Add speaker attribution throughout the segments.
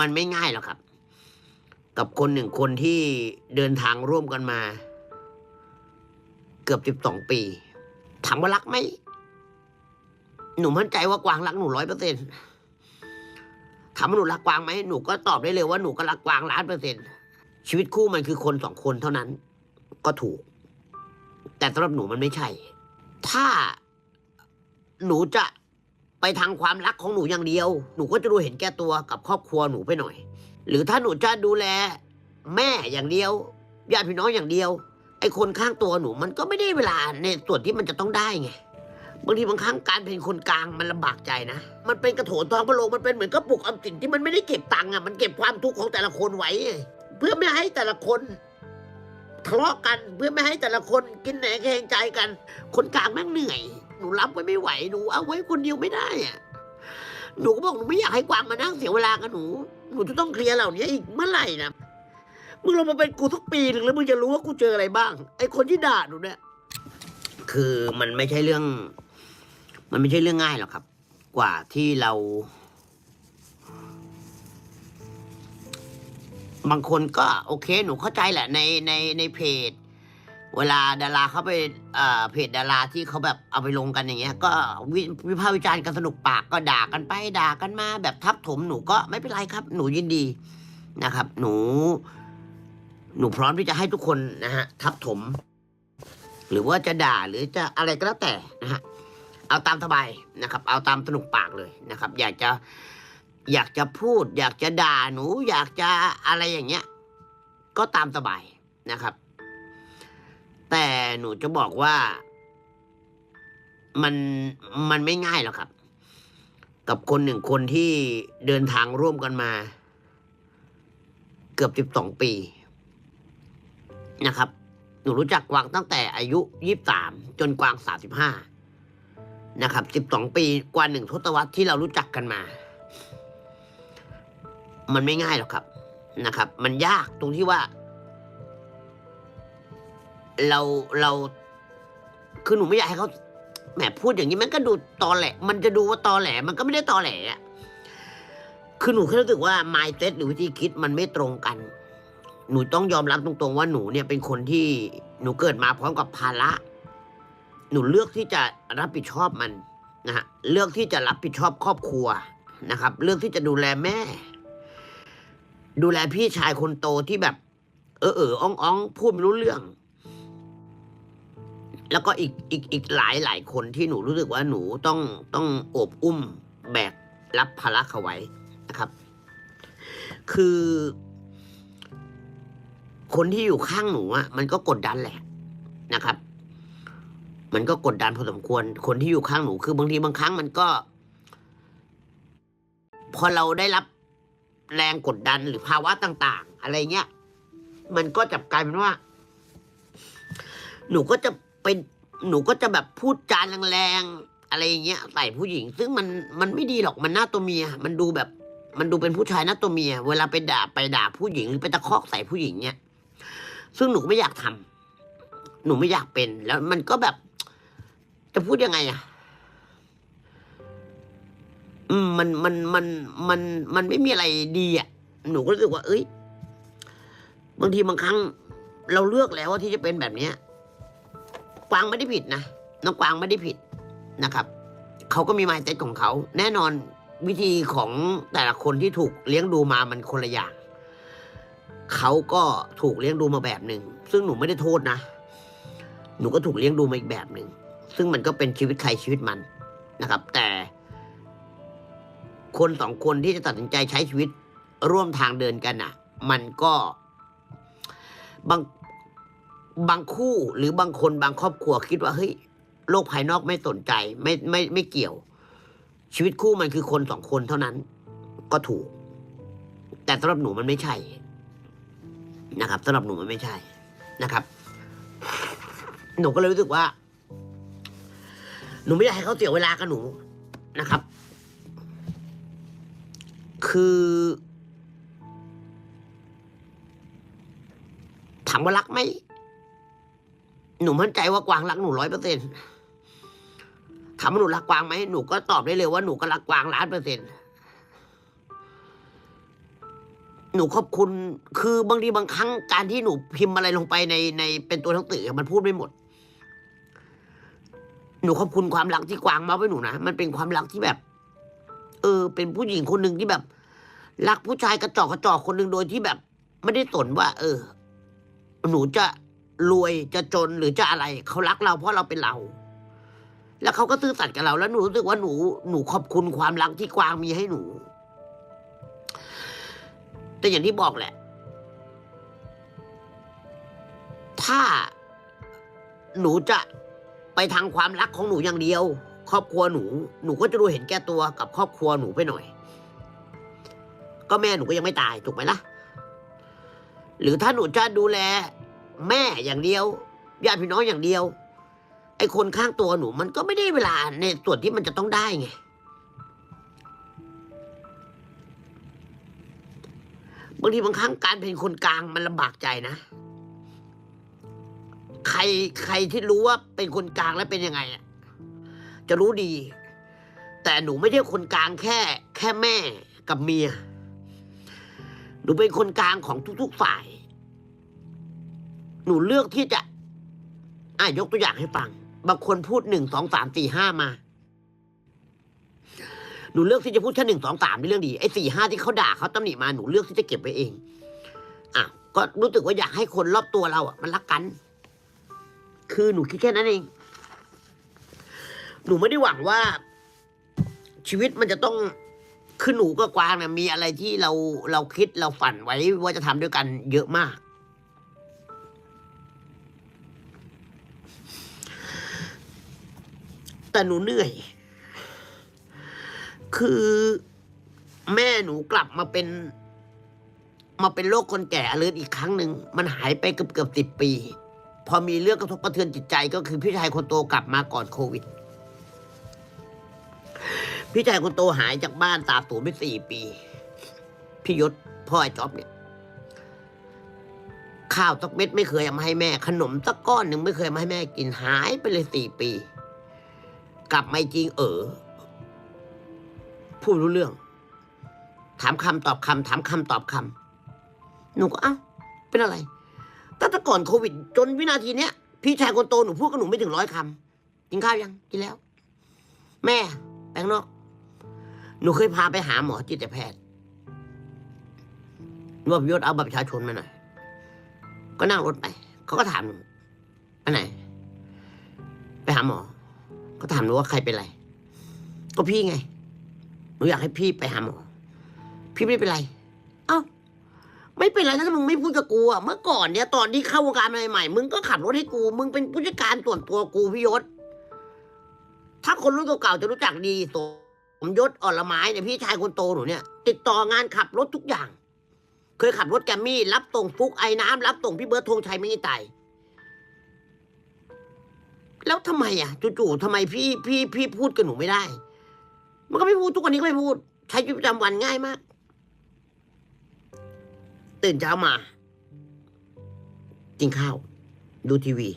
Speaker 1: มันไม่ง่ายหรอกครับ กับคนหนึ่งคนที่เดินทางร่วมกันมา เกือบสิบสองปี ถามว่ารักไหมหนูมั่นใจว่ากวางรักหนูร้อยเปอร์เซ็นต์ถามว่าหนูรักกวางไหมหนูก็ตอบได้เลยว่าหนูก็รักกวางล้านเปอร์เซ็นต์ชีวิตคู่มันคือคนสองคนเท่านั้น ก็ถูก แต่สำหรับหนูมันไม่ใช่ ถ้าหนูจะ ไปทางความรักของหนูอย่างเดียว หนูก็จะดูเห็นแก่ตัวกับครอบครัวหนูไปหน่อย หรือถ้าหนูจะดูแล แม่อย่างเดียวญาติพี่น้องอย่างเดียว ไอ้คนข้างตัวหนูมันก็ไม่ได้เวลาในส่วนที่มันจะต้องได้ไงบางทีบางครั้งการเป็นคนกลางมันลำบากใจนะ มันเป็นกระโถนทองพระโลงมันเป็นเหมือนกระปุกออมสินที่มันไม่ได้เก็บตังค์อะ มันเก็บความทุกข์ของแต่ละคนไว้ เพื่อไม่ให้แต่ละคนทะเลาะกัน เพื่อไม่ให้แต่ละคนกินแหนแข่งใจกัน คนกลางแม่งเหนื่อย นูรับไว้ไม่ไหวหนูเอาไว้คนเดียวไม่ได้อะหนูก็บอกหนูไม่อยากให้กวางมานั่งเสียเวลากับหนูหนูจะต้องเคลียร์เหล่านี้อีกเมื่อไหร่นะมึงลงมาเป็นกูทุกปีหนึ่งแล้วมึงจะรู้ว่ากูเจออะไรบ้าง ไอ้คนที่ด่าหนูเนี่ย คือมันไม่ใช่เรื่อง มันไม่ใช่เรื่องง่ายหรอกครับ กว่าที่เรา บางคนก็ โอเค หนูเข้าใจแหละในในในเพจ เวลาดาราเขาไปเอ่อเพจดาราที่เขาแบบเอาไปลงกันอย่างเงี้ย ก็วิวิพากษ์วิจารณ์กันสนุกปากก็ด่ากันไปด่ากันมา แบบทับถมหนูก็ไม่เป็นไรครับ หนูยินดีนะครับ หนู หนูพร้อมที่จะให้ทุกคนนะฮะทับถม หรือว่าจะด่าหรือจะอะไรก็แล้วแต่นะฮะเอาตามสบายนะครับ เอาตามสนุกปากเลยนะครับ อยากจะอยากจะพูด อยากจะด่าหนู อยากจะอะไรอย่างเงี้ย ก็ตามสบายนะครับ แต่หนูจะบอกว่ามันมันไม่ง่ายหรอกครับ กับคนหนึ่งคนที่เดินทางร่วมกันมา เกือบสิบสองปีนะครับ หนูรู้จักกวางตั้งแต่อายุยี่สามจนกวางสามสิบห้านะครับสิบสองปีกว่าหนึ่งทศวรรษที่เรารู้จักกันมา มันไม่ง่ายหรอกครับนะครับ มันยากตรงที่ว่า เราเรา คือหนูไม่อยากให้เขาแหมพูดอย่างนี้มันก็ดูตอแหลมันจะดูว่าตอแหล มันก็ไม่ได้ตอแหลอะคือหนูแค่รู้สึกว่า mindset หรือวิธีคิดมันไม่ตรงกัน หนูต้องยอมรับตรงๆ ว่าหนูเนี่ยเป็นคนที่หนูเกิดมาพร้อมกับภาระ หนูเลือกที่จะรับผิดชอบมันนะฮะเลือกที่จะรับผิดชอบครอบครัวนะครับ เลือกที่จะดูแลแม่ ดูแลพี่ชายคนโตที่แบบ เออเอออ่องอ่องพูดไม่รู้เรื่อง แล้วก็อีกอีกอีกหลายหลายคนที่หนูรู้สึกว่าหนูต้องต้องโอบอุ้มแบกรับภาระเขาไว้นะครับ คือ คนที่อยู่ข้างหนูอะมันก็กดดันแหละนะครับ มันก็กดดันพอสมควร คนที่อยู่ข้างหนูคือบางทีบางครั้งมันก็ พอเราได้รับแรงกดดันหรือภาวะต่าง ๆ อะไรเงี้ย มันก็จะกลายเป็นว่า หนูก็จะ เป็นหนูก็จะแบบพูดจานแรงๆอะไรอย่างเงี้ยใส่ผู้หญิง ซึ่งมันมันไม่ดีหรอกมันหน้าตัวเมีย มันดูแบบ มันดูเป็นผู้ชายหน้าตัวเมีย เวลาไปด่าไปด่าผู้หญิงหรือไปตะคอกใส่ผู้หญิงเนี่ยซึ่งหนูไม่อยากทำหนูไม่อยากเป็น แล้วมันก็แบบ จะพูดยังไงอะอืมมันมันมันมันมันไม่มีอะไรดีอะหนูก็รู้สึกว่า เอ้ย บางทีบางครั้ง เราเลือกแล้วว่าที่จะเป็นแบบเนี้ย วางไม่ได้ผิดนะน้องกวางไม่ได้ผิดนะครับเขาก็มีมายเต็ของเขา แน่นอนวิธีของแต่ละคนที่ถูกเลี้ยงดูมามันคนละอย่างเขาก็ถูกเลี้ยงดูมาแบบหนึ่งซึ่งหนูไม่ได้โทษนะ หนูก็ถูกเลี้ยงดูมาอีกแบบหนึ่งซึ่งมันก็เป็นชีวิตใครชีวิตมันนะครับ แต่ คนสองคนที่จะตัดสินใจใช้ชีวิตร่วมทางเดินกันอะ มันก็บาง บางคู่หรือบางคนบางครอบครัวคิดว่าเฮ้ยโลกภายนอกไม่สนใจไม่ไม่ไม่เกี่ยว ชีวิตคู่มันคือคนสองคนเท่านั้น ก็ถูก แต่สำหรับหนูมันไม่ใช่ นะครับสำหรับหนูมันไม่ใช่นะครับ หนูก็เลยรู้สึกว่า หนูไม่อยากให้เขาเสียเวลากับหนูนะครับ คือถามว่ารักไหม หนูมั่นใจว่ากวางรักหนูร้อยเปอร์เซ็นถามว่าหนูรักกวางไหมหนูก็ตอบได้เลยว่าหนูก็รักกวางล้านเปอร์เซ็นต์หนูขอบคุณ คือบางทีบางครั้งการที่หนูพิมพ์อะไรลงไปในในเป็นตัวหนังสือมันพูดไม่หมด หนูขอบคุณความรักที่กวางมาไว้หนูนะมันเป็นความรักที่แบบ เออ เป็นผู้หญิงคนหนึ่งที่แบบ รักผู้ชายกระจอกกระจอกคนหนึ่งโดยที่แบบ ไม่ได้สนว่า เออ หนูจะ รวยจะจนหรือจะอะไรเขารักเราเพราะเราเป็นเรา แล้วเขาก็ซื่อสัตย์กับเรา แล้วหนูรู้สึกว่าหนูหนูขอบคุณความรักที่กวางมีให้หนู แต่อย่างที่บอกแหละ ถ้าหนูจะไปทางความรักของหนูอย่างเดียว ครอบครัวหนู หนูก็จะดูเห็นแก่ตัวกับครอบครัวหนูไปหน่อย ก็แม่หนูก็ยังไม่ตายถูกไหมล่ะหรือถ้าหนูจะดูแล แม่อย่างเดียวญาติพี่น้องอย่างเดียว ไอ้คนข้างตัวหนู มันก็ไม่ได้เวลาในส่วนที่มันจะต้องได้ไง บางทีบางครั้งการเป็นคนกลางมันลำบากใจนะ ใครใครที่รู้ว่าเป็นคนกลางแล้วเป็นยังไงอะจะรู้ดี แต่หนูไม่ใช่คนกลางแค่ แค่แม่กับเมีย หนูเป็นคนกลางของทุก ๆ ฝ่าย หนูเลือกที่จะ อะยกตัวอย่างให้ฟัง บางคนพูดหนึ่งสองสามสี่ห้ามา หนูเลือกที่จะพูดแค่หนึ่งสองสามในเรื่องดีไอ้สี่ห้าที่เขาด่าเขาตำหนิมาหนูเลือกที่จะเก็บไว้เอง อะ ก็รู้สึกว่าอยากให้คนรอบตัวเราอะมันรักกัน คือหนูคิดแค่นั้นเอง หนูไม่ได้หวังว่า ชีวิตมันจะต้องคือหนูกับกวางนะมีอะไรที่เราเราคิดเราฝันไว้ว่าจะทำด้วยกันเยอะมาก แต่หนูเหนื่อย คือแม่หนูกลับมาเป็น มาเป็นโรคคนแก่อเลิร์อีกครั้งหนึ่ง มันหายไปเกือบเกือบสิบปี พอมีเรื่องกระทบกระเทือนจิตใจก็คือพี่ชายคนโตกลับมาก่อนโควิด พี่ชายคนโตหายจากบ้านตาสูญไปสี่ปี พี่ยศพ่อไอ้จ๊อบเนี่ยข้าวสักเม็ดไม่เคยเอามาให้แม่ ขนมสักก้อนหนึ่งไม่เคยมาให้แม่กินหายไปเลยสี่ปี กลับมาจริงเออพูดรู้เรื่อง ถามคำตอบคำถามคำตอบคำหนูก็เอ้าเป็นอะไรตั้งแต่ก่อนโควิด จนวินาทีเนี้ย พี่ชายคนโตหนูพูดกับหนูไม่ถึงร้อยคำกินข้าวยังกินแล้ว แม่แปลงนอก หนูเคยพาไปหาหมอจิตแพทย์ว่าพี่ยศเอาบัตรประชาชนมาหน่อยก็นั่งรถไปเขาก็ถามหนูไปไหน ไปหาหมอ ก็ถามหนูว่าใครเป็นไร ก็พี่ไง หนูอยากให้พี่ไปหาหมอ พี่ไม่เป็นไร เอ้า ไม่เป็นไรถ้ามึงไม่พูดกับกูอะเมื่อก่อนเนี่ยตอนที่เข้าวงการใหม่ๆมึงก็ขับรถให้กู มึงเป็นผู้จัดการส่วนตัวกูพี่ยศ ถ้าคนรุ่นเก่าๆจะรู้จักดีสมยศอ่อนละไม้เนี่ยพี่ชายคนโตหนูเนี่ย ติดต่องานขับรถทุกอย่าง เคยขับรถแกมมี่ รับส่งฟุกไอ้น้ำรับส่งพี่เบิร์ดธงชัยไม่ไตาย แล้วทำไมอะจู่ๆทำไมพี่พี่พี่พูดกับหนูไม่ได้ มันก็ไม่พูดทุกวันนี้ก็ไม่พูด ใช้ชีวิตประจำวันง่ายมาก ตื่นเช้ามากินข้าว ดูทีวี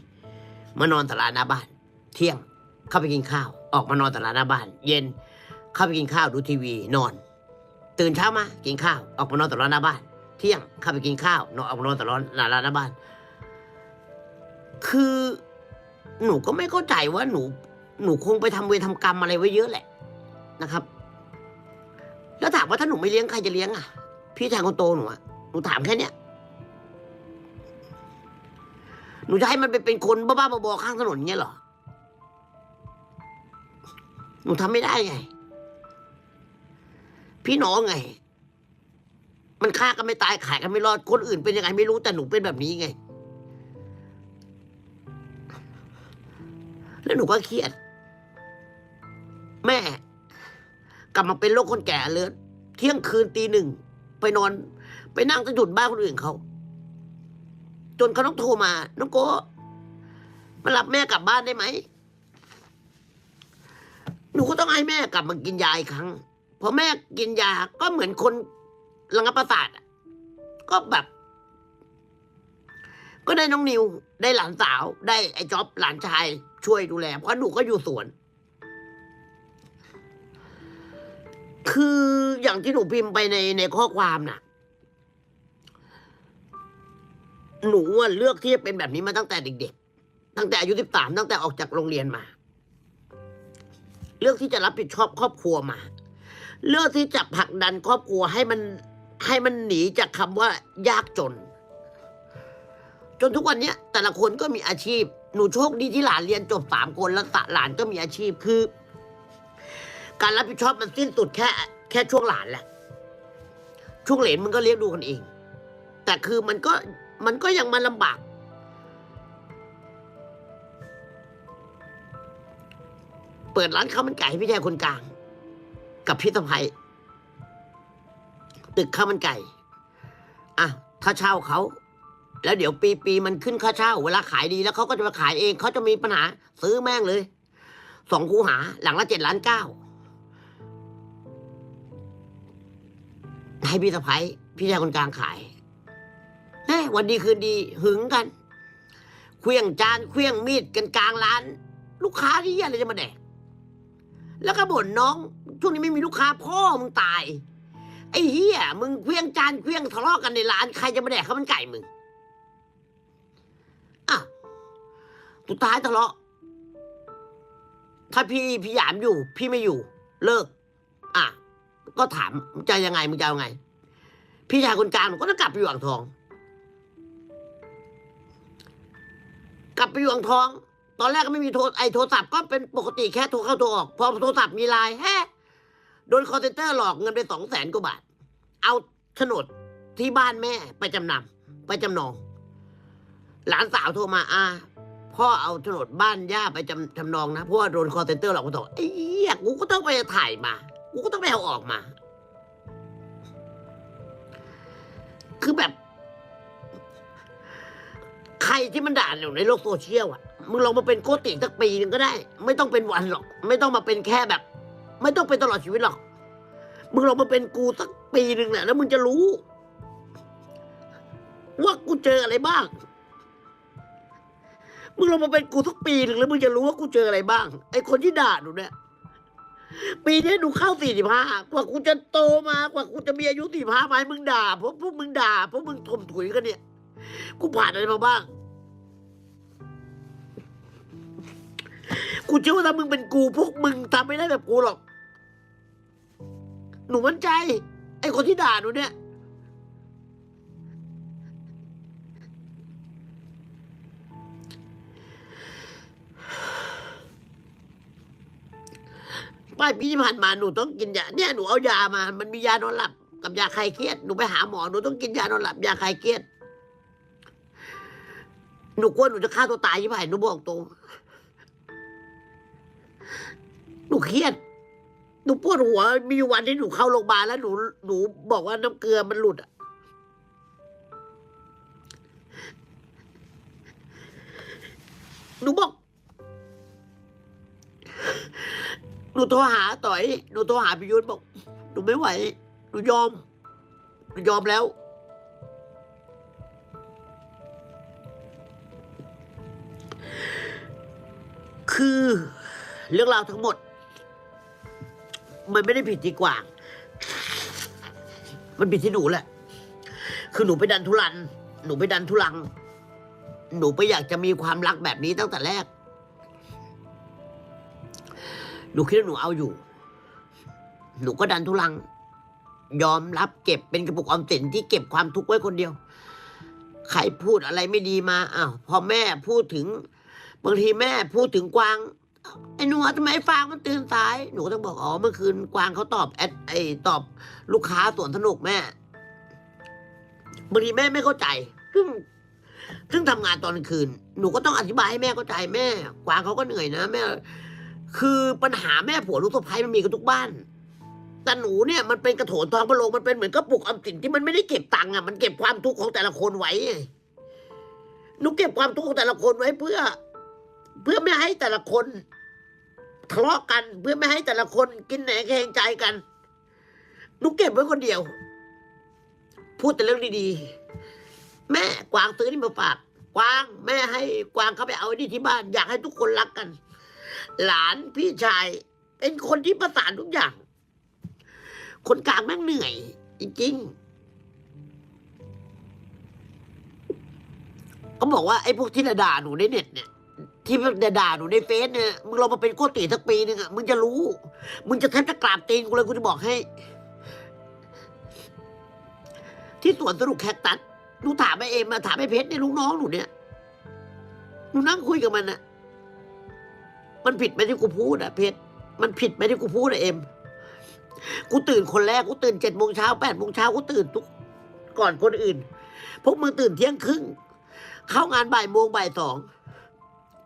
Speaker 1: มานอนตลาดหน้าบ้าน เที่ยงเข้าไปกินข้าว ออกมานอนตลาดหน้าบ้าน เย็น เข้าไปกินข้าวดูทีวี นอน ตื่นเช้ามากินข้าว ออกมานอนตลาดหน้าบ้าน เที่ยงเข้าไปกินข้าวนอนออกมานอนตลาดหน้าหน้าบ้าน คือ หนูก็ไม่เข้าใจว่าหนู หนูคงไปทำเวรทำกรรมอะไรไว้เยอะแหละนะครับ แล้วถามว่าถ้าหนูไม่เลี้ยงใครจะเลี้ยงอะ พี่ชายคนโตหนูอะหนูถามแค่เนี้ยหนูจะให้มันไปเป็นคนบ้าๆบอๆข้างถนนเงี้ยหรอ หนูทำไม่ได้ไง พี่น้องไง มันฆ่ากันไม่ตายขายกันไม่รอด คนอื่นเป็นยังไงไม่รู้แต่หนูเป็นแบบนี้ไง แล้วหนูก็เครียด แม่ กลับมาเป็นโรคคนแก่เลือดเที่ยงคืนตีหนึ่งไปนอน ไปนั่งตะจุดบ้านคนอื่นเขาจนเขาต้องโทรมาน้องโก้มารับแม่กลับบ้านได้ไหมหนูก็ต้องให้แม่กลับมากินยาอีกครั้งพอแม่กินยาก็เหมือนคนระงับประสาทก็แบบ ก็ได้น้องนิว ได้หลานสาว ได้ไอ้จ๊อบหลานชาย ช่วยดูแล เพราะหนูก็อยู่สวน คืออย่างที่หนูพิมพ์ไปในในข้อความน่ะ หนูเลือกที่จะเป็นแบบนี้มาตั้งแต่เด็ก ๆ ตั้งแต่อายุสิบสามตั้งแต่ออกจากโรงเรียนมา เลือกที่จะรับผิดชอบครอบครัวมา เลือกที่จะผลักดันครอบครัวให้มันให้มันหนีจากคำว่ายากจน จนทุกวันนี้แต่ละคนก็มีอาชีพ หนูโชคดีที่หลานเรียนจบสามคนแล้วสะหลานก็มีอาชีพคือ การรับผิดชอบมันสิ้นสุดแค่ แค่ช่วงหลานแหละ ช่วงเหลนมันก็เลี้ยงดูกันเอง แต่คือมันก็มันก็ยังมาลำบากเปิดร้านข้าวมันไก่ให้พี่ชายคนกลาง กับพี่สะพ้ยตึกข้าวมันไก่อะถ้าเช่าเขา แล้วเดี๋ยวปีปีมันขึ้นค่าเช่า เวลาขายดีแล้วเขาก็จะมาขายเองเขาจะมีปัญหาซื้อแม่งเลยสองคูหา หลังละเจ็ดล้านเก้าให้พี่สะพ้ยพี่ชายคนกลางขายแหมวันดีคืนดีหึงกันเคลี้ยงจานเคลี้ยงมีดกันกลางร้าน ลูกค้าที่เหี้ยจะมาแดกแล้วก็บ่นน้องช่วงนี้ไม่มีลูกค้าพ่อมึงตาย ไอ้เฮียมึงเคลี้ยงจานเคลี้ยงทะเลาะกันในร้านใครจะมาแดกข้าวมันไก่มึง สุดท้ายทะเลาะ ถ้าพี่พี่หยามอยู่ พี่ไม่อยู่ เลิก อะ ก็ถามมึงจะยังไงมึงจะเอาไง พี่ชายคนกลางก็ต้องกลับไปอยู่อ่างทอง กลับไปอยู่อ่างทอง ตอนแรกก็ไม่มีโทรไอโทรศัพท์ก็เป็นปกติแค่โทรเข้าโทรออก พอโทรศัพท์มีไลน์แฮะโดนคอร์เซนเตอร์หลอกเงินไปสองแสนกว่าบาท เอาโฉนดที่บ้านแม่ไปจำนำไปจำนอง หลานสาวโทรมาอ่า พ่อเอาโฉนดบ้านย่าไปจำจำนองนะเพราะว่าโดนคอเซนเตอร์หลอกกูต่อไอ้เหี้ยกูก็ต้องไปถ่ายมา กูก็ต้องไปเอาออกมา คือแบบ ใครที่มันด่าอยู่ในโลกโซเชียลอะมึงลองมาเป็นโกติสักปีหนึ่งก็ได้ ไม่ต้องเป็นวันหรอก ไม่ต้องมาเป็นแค่แบบ ไม่ต้องเป็นตลอดชีวิตหรอกมึงลองมาเป็นกูสักปีหนึ่งแหละแล้วมึงจะรู้ ว่ากูเจออะไรบ้าง มึงลองมาเป็นกูสักปีหนึ่งแล้วมึงจะรู้ว่ากูเจออะไรบ้าง ไอคนที่ด่าหนูเนี่ย ปีนี้หนูเข้าสี่สิบห้ากว่ากูจะโตมากว่ากูจะมีอายุสี่ห้าไหมมึงด่าเพราะพวกมึงด่าเพราะมึงถมถุยกันเนี่ย กูผ่านอะไรมาบ้าง กูเชื่อว่าถ้ามึงเป็นกูพวกมึงทำไม่ได้แบบกูหรอก หนูมั่นใจ ไอคนที่ด่าหนูเนี่ย ปลายปีที่ผ่านมาหนูต้องกินยาเนี่ยหนูเอายามา มันมียานอนหลับกับยาคลายเครียดหนูไปหาหมอหนูต้องกินยานอนหลับยาคลายเครียดหนูกลัวหนูจะฆ่าตัวตายยี่ไผ่หนูบอกตรงหนูเครียดหนูปวดหัว มีวันที่หนูเข้าโรงพยาบาลแล้วหนูหนูบอกว่าน้ำเกลือมันหลุดอะหนูบอก หนูโทรหาต่อยหนูโทรหาพิยุทธบอกหนูไม่ไหวหนูยอมหนูยอมแล้ว คือเรื่องราวทั้งหมด มันไม่ได้ผิดที่กวาง มันผิดที่หนูแหละ คือหนูไปดันทุรัน หนูไปดันทุลัง หนูไปอยากจะมีความรักแบบนี้ตั้งแต่แรก นูคิดว่าหนูเอาอยู่ หนูก็ดันทุลัง ยอมรับเก็บเป็นกระปุกออมสินที่เก็บความทุกข์ไว้คนเดียว ใครพูดอะไรไม่ดีมาอ้าวพอแม่พูดถึง บางทีแม่พูดถึงกวางไอ้หนูทำไมฟางมันตื่นสาย หนูก็ต้องบอกอ๋อเมื่อคืนกวางเขาตอบแอดไอ้ตอบลูกค้าสวนสนุกแม่บางทีแม่ไม่เข้าใจซึ่งซึ่งทำงานตอนคืน หนูก็ต้องอธิบายให้แม่เข้าใจแม่ กวางเขาก็เหนื่อยนะแม่ คือปัญหาแม่ผัวลูกสะใภ้มันมีกันทุกบ้าน แต่หนูเนี่ยมันเป็นกระโถนทองพะโลงมันเป็นเหมือนกระปุกออมสินที่มันไม่ได้เก็บตังค์อะมันเก็บความทุกข์ของแต่ละคนไว้หนูเก็บความทุกข์ของแต่ละคนไว้เพื่อ เพื่อไม่ให้แต่ละคนทะเลาะกันเพื่อไม่ให้แต่ละคนกินแหนแข่งใจกันหนูเก็บไว้คนเดียว พูดแต่เรื่องดีๆ แม่กวางซื้อนี่มาฝากกวางแม่ให้กวางเขาไปเอาไอ้นี่ที่บ้าน อยากให้ทุกคนรักกัน หลานพี่ชาย เป็นคนที่ประสานทุกอย่าง คนกลางแม่งเหนื่อย จริงก็บอกว่าไอ้พวกที่ด่าหนูในเน็ตเนี่ยที่ด่าหนูในเฟซเนี่ยมึงลองมาเป็นโกติสักปีหนึ่งอะมึงจะรู้ มึงจะแทบจะกราบตีนกูเลยกูจะบอกให้ ที่สวนสนุกแคคตัสหนูถามไอเอ็มมาถามไอเพชรเนี่ยลูกน้องหนูเนี่ยหนูนั่งคุยกับมันอะ มันผิดไหมที่กูพูดอะเพชรมันผิดไหมที่กูพูดอะเอ็มกูตื่นคนแรกกูตื่นเจ็ดโมงเช้าแปดโมงเช้ากูตื่นทุกก่อนคนอื่น พวกมึงตื่นเที่ยงครึ่ง เข้างานบ่ายโมงบ่ายสอง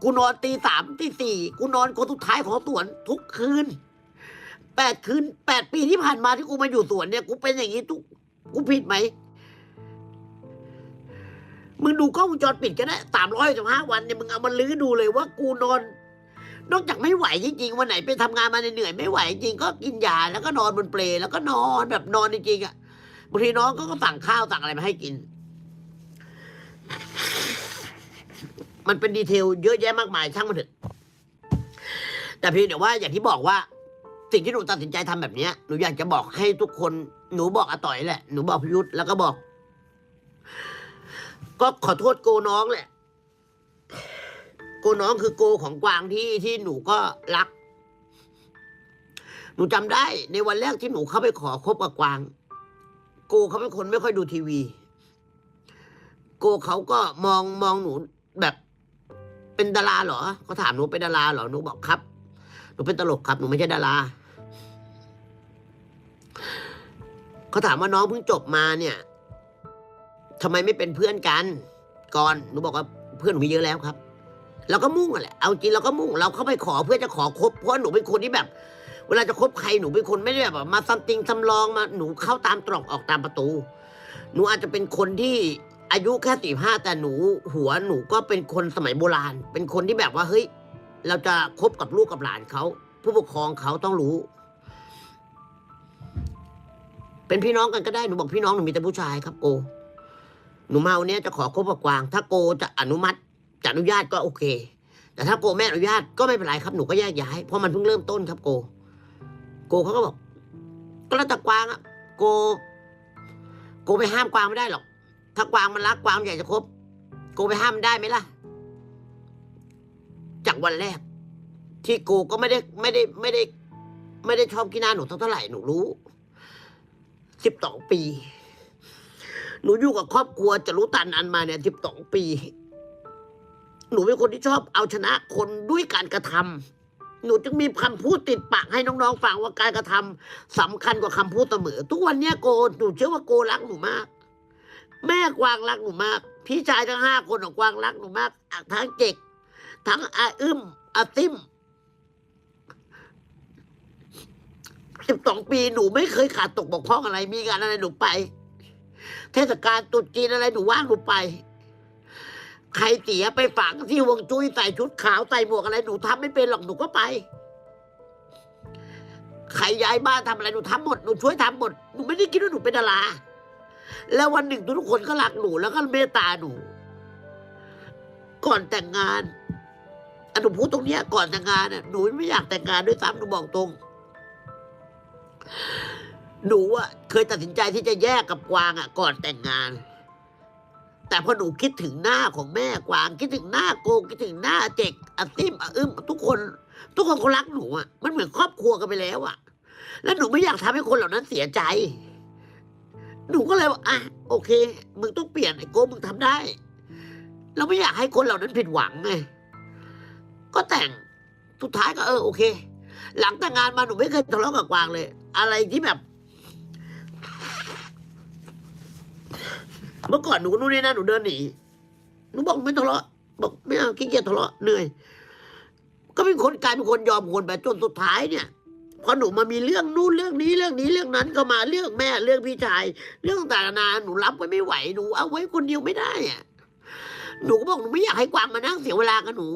Speaker 1: กูนอนตีสามตีสี่กูนอนคนสุดท้ายของสวนทุกคืนแปดคืนแปดปีที่ผ่านมาที่กูมาอยู่สวนเนี่ยกูเป็นอย่างนี้ทุกกูผิดไหมมึงดูกล้องวงจรปิดก็ได้สามร้อยสิบห้าวันเนี่ยมึงเอามาลื้อดูเลยว่ากูนอน นอกจากไม่ไหวจริงๆวันไหนไปทำงานมาเหนื่อยไม่ไหวจริงก็กินยาแล้วก็นอนบนเปลแล้วก็นอนแบบนอนจริงๆอะบางทีน้องก็สั่งข้าวสั่งอะไรมาให้กิน มันเป็นดีเทลเยอะแยะมากมายช่างมันเถอะแต่เพียงแต่ว่าอย่างที่บอกว่า สิ่งที่หนูตัดสินใจทำแบบเนี้ยหนูอยากจะบอกให้ทุกคนหนูบอกอาต่อยแหละหนูบอกพิยุทธแล้วก็บอก ก็ขอโทษโกน้องแหละ โกน้องคือโกของกวางที่ที่หนูก็รัก หนูจำได้ในวันแรกที่หนูเข้าไปขอคบกับกวาง โกเขาเป็นคนไม่ค่อยดูทีวี โกเขาก็มองมองหนูแบบเป็นดาราเหรอเขาถามหนูเป็นดาราเหรอหนูบอกครับ หนูเป็นตลกครับ หนูไม่ใช่ดาราเขาถามว่าน้องเพิ่งจบมาเนี่ยทำไมไม่เป็นเพื่อนกัน ก่อนหนูบอกว่าเพื่อนหนูมีเยอะแล้วครับ เราก็มุ่งอะแหละเอาจริงเราก็มุ่งเราเข้าไปขอเพื่อจะขอคบเพราะหนูเป็นคนที่แบบ เวลาจะคบใครหนูเป็นคนไม่ได้แบบมาซัมติงสำรองมาหนูเข้าตามตรอกออกตามประตู หนูอาจจะเป็นคนที่อายุแค่สี่ห้าแต่หนูหัวหนูก็เป็นคนสมัยโบราณ เป็นคนที่แบบว่าเฮ้ย เราจะคบกับลูกกับหลานเขาผู้ปกครองเขาต้องรู้ เป็นพี่น้องกันก็ได้หนูบอกพี่น้องหนูมีแต่ผู้ชายครับโก หนูมาวันเนี้ยจะขอคบกับกวาง ถ้าโกจะอนุมัติ จะอนุญาตก็โอเค แต่ถ้าโกไม่อนุญาตก็ไม่เป็นไรครับหนูก็แยกย้าย เพราะมันเพิ่งเริ่มต้นครับโก โกเขาก็บอกก็แล้วแต่กวางอะโก โกไปห้ามกวางไม่ได้หรอก ถ้ากวางมันรักกวางมันอยากจะครบโกไปห้ามได้ไหมล่ะ จากวันแรก ที่โกก็ไม่ได้ไม่ได้ไม่ได้ ไม่ได้ชอบกินหน้าหนูเท่าไหร่หนูรู้สิบสองปี หนูอยู่กับครอบครัวจะรู้ตันอันมาเนี่ยสิบสองปี หนูเป็นคนที่ชอบเอาชนะคนด้วยการกระทำหนูจึงมีคำพูดติดปากให้น้องๆฟังว่าการกระทำสำคัญกว่าคำพูดเสมอ ทุกวันเนี้ยโกหนูเชื่อว่าโกรักหนูมาก แม่กวางรักหนูมาก พี่ชายทั้งห้าคนของกวางรักหนูมากทั้งเจกทั้งอาอึมอาติมสิบสองปีหนูไม่เคยขาดตกบกพร่องอะไร มีงานอะไรหนูไป เทศกาลตรุษจีนอะไรหนูว่างหนูไป ใครเสียไปฝังที่ฮวงจุ้ยใส่ชุดขาวใส่หมวกอะไรหนูทำไม่เป็นหรอกหนูก็ไป ใครย้ายบ้านทำอะไรหนูทำหมดหนูช่วยทำหมดหนูไม่ได้คิดว่าหนูเป็นดาราแล้ววันหนึ่งทุกคนก็รักหนูแล้วก็เมตตาหนู ก่อนแต่งงานอะหนูพูดตรงเนี้ยก่อนแต่งงานน่ะหนูไม่อยากแต่งงานด้วยซ้ำหนูบอกตรง หนูอะเคยตัดสินใจที่จะแยกกับกวางอะก่อนแต่งงาน แต่พอหนูคิดถึงหน้าของแม่กวาง คิดถึงหน้าโกคิดถึงหน้าเจกอาติมอาอึมทุกคน ทุกคนเขารักหนูอะมันเหมือนครอบครัวกันไปแล้วอะ แล้วหนูไม่อยากทำให้คนเหล่านั้นเสียใจ หนูก็เลยบอกอะโอเค มึงต้องเปลี่ยนไอ้โกมึงทำได้ เราไม่อยากให้คนเหล่านั้นผิดหวังไงก็แต่งสุดท้ายก็เออโอเค หลังแต่งงานมาหนูไม่เคยทะเลาะกับกวางเลย อะไรที่แบบ เมื่อก่อนหนูนู่นนี่นั่นหนูเดินหนีหนูบอกไม่ทะเลาะบอกไม่เอาขี้เกียจทะเลาะเหนื่อย ก็เป็นคนกลายเป็นคนยอมคนแบบจนสุดท้ายเนี่ยพอหนูมามีเรื่องนู่นเรื่องนี้เรื่องนี้เรื่องนั้นก็มาเรื่องแม่เรื่องพี่ชาย เรื่องต่างๆนานหนูรับไว้ไม่ไหวหนูเอาไว้คนเดียวไม่ได้อะหนูก็บอกหนูไม่อยากให้กวางมานั่งเสียเวลากับหนู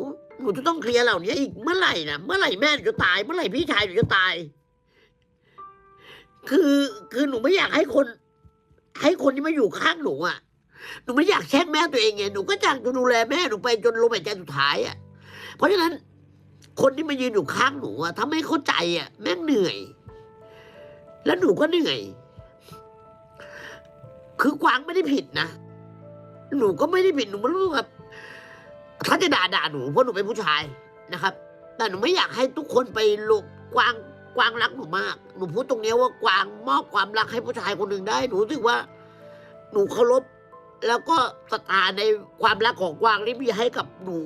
Speaker 1: หนูจะต้องเคลียร์เหล่านี้อีกเมื่อไหร่นะเมื่อไหร่แม่หนูจะตาย เมื่อไหร่พี่ชายหนูจะตาย คือคือหนูไม่อยากให้คน ให้คนที่มาอยู่ข้างหนูอะหนูไม่อยากแช่งแม่ตัวเองไงหนูก็อยากจะดูแลแม่หนูไปจนลมหายใจสุดท้ายอะ เพราะฉะนั้น คนที่มายืนอยู่ข้างหนูอะถ้าไม่เข้าใจอะแม่งเหนื่อย แล้วหนูก็เหนื่อย คือกวางไม่ได้ผิดนะหนูก็ไม่ได้ผิดหนูไม่รู้แบบเขาจะด่าด่าหนูเพราะหนูเป็นผู้ชายนะครับ แต่หนูไม่อยากให้ทุกคนไปลงกวางกวางรักหนูมาก หนูพูดตรงเนี้ยว่ากวางมอบความรักให้ผู้ชายคนหนึ่งได้ หนูรู้สึกว่า หนูเคารพแล้วก็สตาในความรักของกวางที่มีให้กับหนู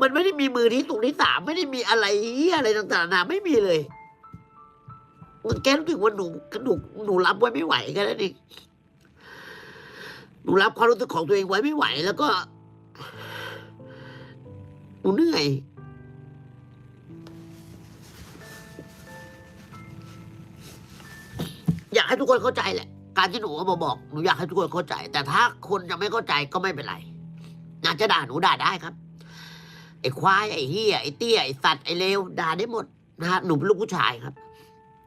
Speaker 1: มันไม่ได้มีมือที่สูงที่สามไม่ได้มีอะไรอะไรต่างๆนาไม่มีเลย มันแค่รู้สึกว่าหนูหนูหนูรับไว้ไม่ไหวแค่นั้นเองหนูรับความรู้สึกของตัวเองไว้ไม่ไหว แล้วก็หนูเหนื่อยอยากให้ทุกคนเข้าใจแหละ การที่หนูเอามาบอกหนูอยากให้ทุกคนเข้าใจ แต่ถ้าคนจะไม่เข้าใจก็ไม่เป็นไรนาจะด่าหนูด่าได้ครับไอ้ควายไอ้เฮียไอ้เตี้ยไอ้สัตว์ไอ้เลวด่าได้หมดนะฮะหนูเป็นลูกผู้ชายครับ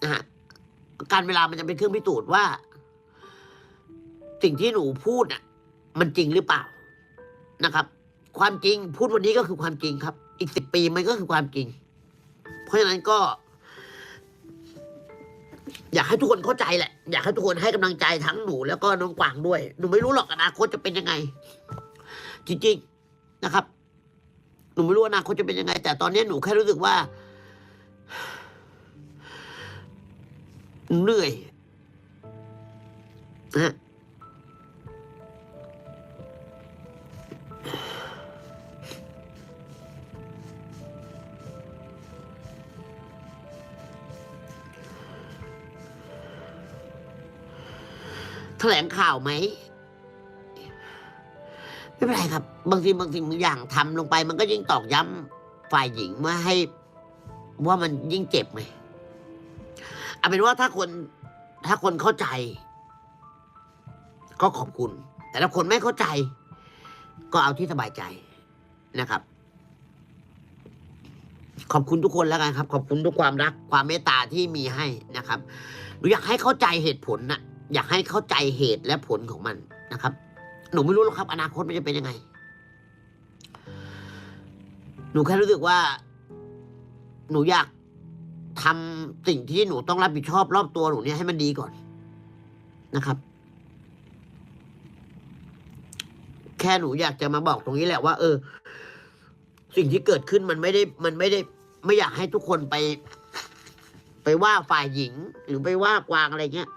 Speaker 1: นะฮะการเวลามันจะเป็นเครื่องพิสูจน์ว่า สิ่งที่หนูพูดน่ะ มันจริงหรือเปล่านะครับ ความจริงพูดวันนี้ก็คือความจริงครับ อีกสิบปีมันก็คือความจริง เพราะฉะนั้นก็ อยากให้ทุกคนเข้าใจแหละ อยากให้ทุกคนให้กำลังใจทั้งหนูแล้วก็น้องกวางด้วย หนูไม่รู้หรอกอนาคตจะเป็นยังไง จริงๆนะครับ หนูไม่รู้อนาคตจะเป็นยังไง แต่ตอนนี้หนูแค่รู้สึกว่าเหนื่อยนะ ลงข่าวไหมไม่เป็นไรครับ บางทีบางสิ่งบางอย่างทำลงไป มันก็ยิ่งตอกย้ำฝ่ายหญิงเมื่อให้ ว่ามันยิ่งเจ็บไหมเอาเป็นว่าถ้าคน ถ้าคนเข้าใจ ก็ขอบคุณ แต่ถ้าคนไม่เข้าใจ ก็เอาที่สบายใจนะครับ ขอบคุณทุกคนแล้วกันครับ ขอบคุณทุกความรัก ความเมตตาที่มีให้นะครับอยากให้เข้าใจเหตุผลน่ะ อยากให้เข้าใจเหตุและผลของมันนะครับ หนูไม่รู้หรอกครับ อนาคตมันจะเป็นยังไง หนูแค่รู้สึกว่า หนูอยากทำสิ่งที่หนูต้องรับผิดชอบรอบตัวหนูเนี่ยให้มันดีก่อนนะครับ แค่หนูอยากจะมาบอกตรงนี้แหละว่า เออ สิ่งที่เกิดขึ้นมันไม่ได้ มันไม่ได้ ไม่อยากให้ทุกคนไป ไปว่าฝ่ายหญิง หรือไปว่ากวางอะไรเงี้ย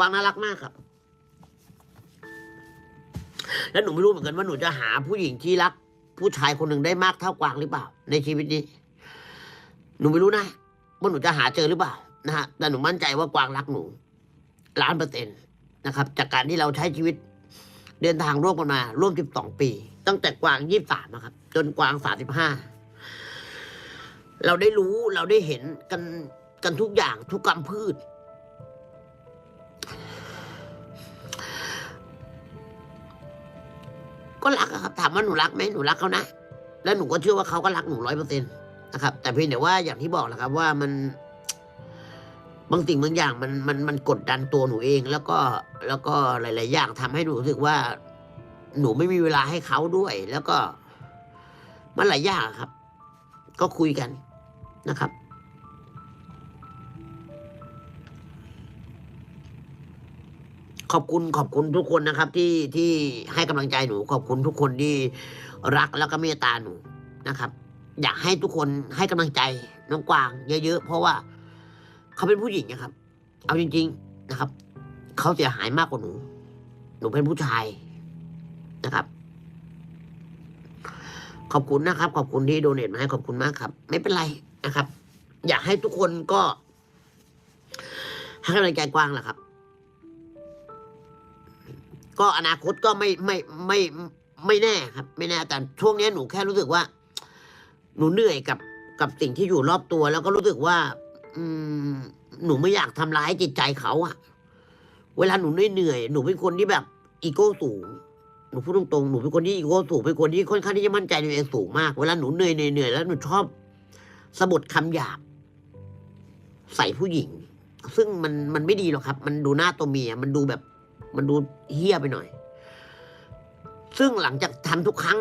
Speaker 1: วางน่ารักมากครับ แล้วหนูไม่รู้เหมือนกันว่าหนูจะหาผู้หญิงที่รัก ผู้ชายคนหนึ่งได้มากเท่ากวางหรือเปล่า ในชีวิตนี้ หนูไม่รู้นะว่าหนูจะหาเจอหรือเปล่านะฮะแต่หนูมั่นใจว่ากวางรักหนูล้านเปอร์เซ็นต์นะครับ จากการที่เราใช้ชีวิตเดินทางร่วมกันมา ร่วมสิบสองปี ตั้งแต่กวางยี่สามนะครับ จนกวางสามสิบห้าเราได้รู้เราได้เห็นกันกันทุกอย่างทุกกรรมพืช ก็รักอะครับ ถามว่าหนูรักไหมหนูรักเขานะ แล้วหนูก็เชื่อว่าเขาก็รักหนูร้อยเปอร์เซ็นต์นะครับ แต่เพียงแต่ว่าอย่างที่บอกแหละครับว่ามันบางสิ่งบางอย่างมันมันมันกดดันตัวหนูเอง แล้วก็แล้วก็หลาย ๆ อย่างทำให้หนูรู้สึกว่า หนูไม่มีเวลาให้เขาด้วย แล้วก็มันหลายอย่างครับ ก็คุยกันนะครับ ขอบคุณขอบคุณทุกคนนะครับ ที่ที่ให้กำลังใจหนู ขอบคุณทุกคนที่รักแล้วก็เมตตาหนูนะครับ อยากให้ทุกคนให้กำลังใจน้องกวาง เยอะๆเพราะว่าเขาเป็นผู้หญิงนะครับ เอาจริง ๆนะครับเขาเสียหายมากกว่าหนู หนูเป็นผู้ชายนะครับ ขอบคุณนะครับ ขอบคุณที่โดเนทมาให้ขอบคุณมากครับ ไม่เป็นไรนะครับ อยากให้ทุกคนก็ให้กำลังใจกว้างแหละครับ ก็อนาคตก็ไม่ไม่ไม่ไม่แน่ครับ ไม่แน่แต่ช่วงนี้หนูแค่รู้สึกว่า หนูเหนื่อยกับกับสิ่งที่อยู่รอบตัว แล้วก็รู้สึกว่า อืม หนูไม่อยากทำร้ายจิตใจเขาอะเวลาหนูเหนื่อยหนูเป็นคนที่แบบ อีโก้สูงหนูพูดตรงๆหนูเป็นคนที่อีโก้สูงเป็นคนที่ค่อนข้างที่จะมั่นใจในตัวเองสูงมาก เวลาหนูเหนื่อยเหนื่อยแล้วหนูชอบสะบดคำหยาบ ใส่ผู้หญิง ซึ่งมันมันไม่ดีหรอกครับ มันดูหน้าตัวเมียมันดูแบบ มันดูเฮี้ยไปหน่อย ซึ่งหลังจากทำทุกครั้ง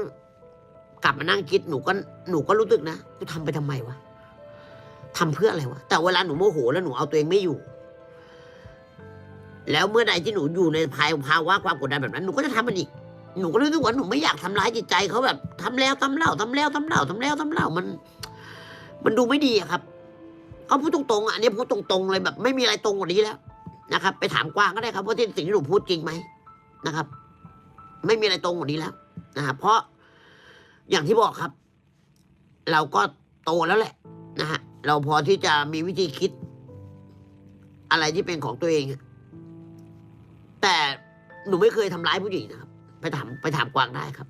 Speaker 1: กลับมานั่งคิดหนูก็หนูก็รู้สึกนะกูทำไปทำไมวะทำเพื่ออะไรวะ แต่เวลาหนูโมโหแล้วหนูเอาตัวเองไม่อยู่ แล้วเมื่อใดที่หนูอยู่ในภายภาวะความกดดันแบบนั้นหนูก็จะทำมันอีก หนูก็รู้สึกว่าหนูไม่อยากทำร้ายจิตใจเขาแบบทำแล้วทำเล่าทำแล้วทำเล่าทำแล้วทำเล่ามัน มันดูไม่ดีอะครับก็พูดตรงๆอันนี้พูดตรงๆเลยแบบ ไม่มีอะไรตรงกว่านี้แล้ว นะครับ ไปถามกว้างก็ได้ครับว่าที่สิ่งที่หนูพูดจริงไหมนะครับ ไม่มีอะไรตรงกว่านี้แล้วนะครับเพราะอย่างที่บอกครับ เราก็โตแล้วแหละนะฮะเราพอที่จะมีวิธีคิด อะไรที่เป็นของตัวเอง แต่หนูไม่เคยทำร้ายผู้หญิงนะครับ ไปถามไปถามกวางได้ครับ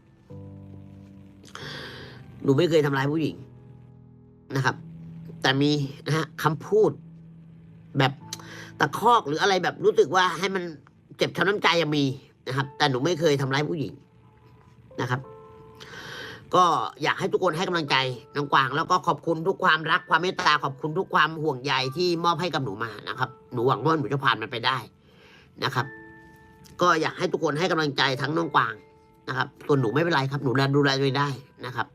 Speaker 1: หนูไม่เคยทำร้ายผู้หญิงนะครับ แต่มีนะฮะคำพูดแบบ ตะคอกหรืออะไรแบบรู้สึกว่าให้มันเจ็บช้ำน้ำใจยังมีนะครับ แต่หนูไม่เคยทำร้ายผู้หญิงนะครับ ก็อยากให้ทุกคนให้กำลังใจน้องกวาง แล้วก็ขอบคุณทุกความรักความเมตตาขอบคุณทุกความห่วงใยที่มอบให้กับหนูมานะครับ หนูหวังว่าหนูจะผ่านมันไปได้นะครับ ก็อยากให้ทุกคนให้กำลังใจทั้งน้องกวางนะครับส่วนหนูไม่เป็นไรครับ หนูดูแลตัวเองได้นะครับ